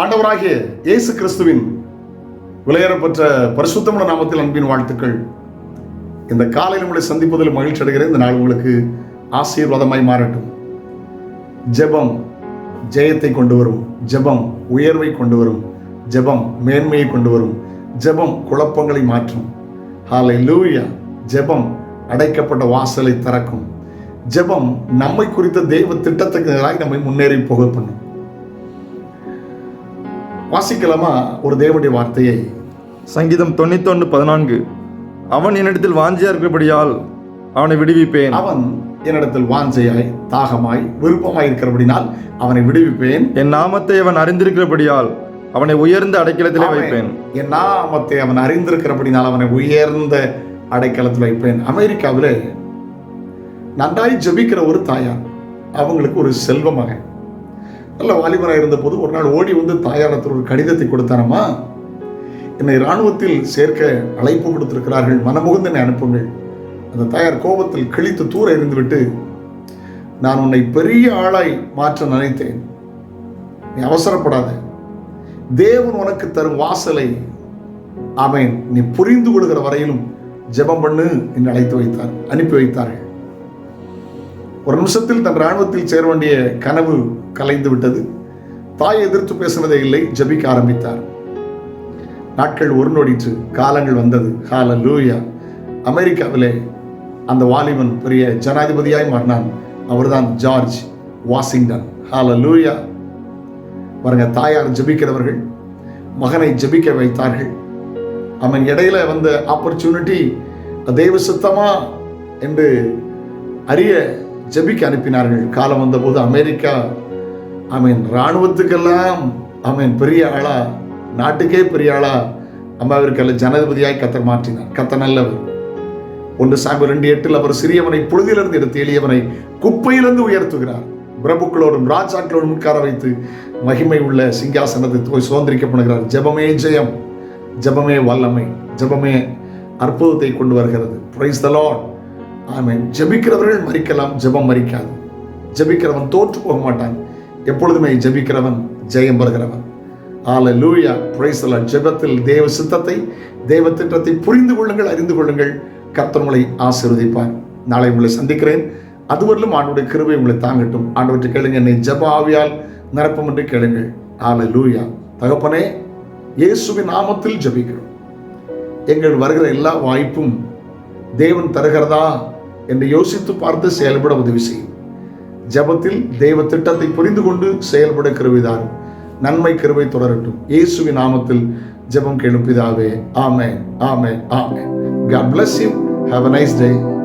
ஆண்டவராகிய இயேசு கிறிஸ்துவின் விளையாடப்பெற்ற பரிசுத்தமுள்ள நாமத்தில் அன்பின் வாழ்த்துக்கள். இந்த காலையில் உங்களை சந்திப்பதில் மகிழ்ச்சி அடைகிறேன். இந்த நாள் உங்களுக்கு ஆசீர்வாதமாய் மாறட்டும். ஜெபம் ஜெயத்தை கொண்டு வரும். ஜெபம் உயர்வை கொண்டு வரும். ஜெபம் மேன்மையை கொண்டு வரும். ஜெபம் குழப்பங்களை மாற்றும். ஹாலை லூயா ஜெபம் அடைக்கப்பட்ட வாசலை திறக்கும். ஜெபம் நம்மை குறித்த தெய்வ திட்டத்துக்கு நம்மை முன்னேறி போக பண்ணும். வாசிக்கலாமா ஒரு தேவனுடைய வார்த்தையை? சங்கீதம் தொண்ணூத்தொன்று பதினான்கு. அவன் என்னிடத்தில் வாஞ்சியா இருக்கிறபடியால் அவனை விடுவிப்பேன். அவன் என்னிடத்தில் வாஞ்சையாய் தாகமாய் விருப்பமாய் இருக்கிறபடினால் அவனை விடுவிப்பேன். என் நாமத்தை அவன் அறிந்திருக்கிறபடியால் அவனை உயர்ந்த அடைக்கலத்திலே வைப்பேன். என் நாமத்தை அவன் அறிந்திருக்கிறபடினால் அவனை உயர்ந்த அடைக்கலத்தில் வைப்பேன். அமெரிக்காவில் நன்றாய் ஜெபிக்கிற ஒரு தாயார் அவங்களுக்கு ஒரு செல்வ மகன். நல்ல வாலிபராக இருந்தபோது ஒரு நாள் ஓடி வந்து தாயாரத்தில் ஒரு கடிதத்தை கொடுத்தாரம்மா என்னை இராணுவத்தில் சேர்க்க அழைப்பு கொடுத்திருக்கிறார்கள். மனமுகுந்து என்னை அனுப்புங்கள். அந்த தாயார் கோபத்தில் கிழித்து தூர எறிந்துவிட்டு நான் உன்னை பெரிய ஆளாய் மாற்ற நினைத்தேன். நீ அவசரப்படாத. தேவன் உனக்கு தரும் வாசலை அவன் நீ புரிந்து கொள்கிற வரையிலும் ஜெபம் பண்ணு என்று அழைத்து வைத்தார் அனுப்பி வைத்தார்கள். ஒரு நிமிஷத்தில் தன் இராணுவத்தில் சேர வேண்டிய கனவு கலைந்து விட்டது. தாய் எதிர்த்து பேசினதே இல்லை ஜெபிக்க ஆரம்பித்தார். நாட்கள் ஒரு நொடிற்று காலங்கள் வந்தது. கால லூயா அமெரிக்காவிலே அந்த வாலிபன் பெரிய ஜனாதிபதியாய் மாறினான். அவர்தான் ஜார்ஜ் வாஷிங்டன். ஹால லூயா பாருங்க தாயார் ஜெபிக்கிறவர்கள் மகனை ஜபிக்க வைத்தார்கள். அவன் இடையில வந்த ஆப்பர்ச்சுனிட்டி தெய்வ சுத்தமா? என்று அறிய ஜபிக்க அனுப்பினார்கள். காலம் வந்தபோது அமெரிக்கா அவன் இராணுவத்துக்கெல்லாம் அவன் பெரிய ஆளா நாட்டுக்கே பெரிய ஆளா அம்மாவிற்கல்ல ஜனாதிபதியாய் கத்தர் மாற்றினார். கத்த நல்லவர். ஒன்று சாம்பு ரெண்டு எட்டில் அவர் சிறியவனை புழுதியிலிருந்து எடுத்து எளியவனை குப்பையிலிருந்து உயர்த்துகிறார். பிரபுக்களோடும் ராஜாக்களோடும் உட்கார வைத்து மகிமை உள்ள சிங்காசனத்தை போய் சுதந்திரிக்கப்படுகிறார் ஜெபமே ஜெயம் ஜெபமே வல்லமை ஜெபமே அற்புதத்தை கொண்டு வருகிறது. Praise the lord amen. ஜெபிக்கிறவர்கள் மறிக்கலாம் ஜெபம் மறிக்காது. ஜெபிக்கிறவன் தோற்று போக மாட்டான். எப்பொழுதுமே ஜெபிக்கிறவன் ஜெயம் பெறுகிறவன். ஆல லூயா பிரைஸ் த ஜெபத்தில் தேவ சித்தத்தை தேவ திட்டத்தை புரிந்து கொள்ளுங்கள் அறிந்து கொள்ளுங்கள். கர்த்தர் ஆசீர்வதிப்பார். நாளை உங்களை சந்திக்கிறேன். அதுவரையிலும் ஆண்டோடைய கிருபை உங்களை தாங்கட்டும். ஆண்டவற்றை கேளுங்க என்னை ஜெப ஆவியால் நிரப்பும் என்று கேளுங்கள். ஆல லூயா தகப்பனே இயேசுவின் நாமத்தில் ஜபிக்கிறோம். எங்கள் வருகிற எல்லா வாய்ப்பும் தேவன் தருகிறதா? என்று யோசித்து பார்த்து செயல்பட உதவி செய்யும் ஜபத்தில் தெய்வ திட்டத்தை புரிந்து கொண்டு செயல்பட கிருவிதாரும் நன்மை கருவை தொடரட்டும் இயேசுவின் நாமத்தில் ஜெபம் கேளும் பிதாவே ஆமே ஆமே ஆமென் God bless you. Have a nice.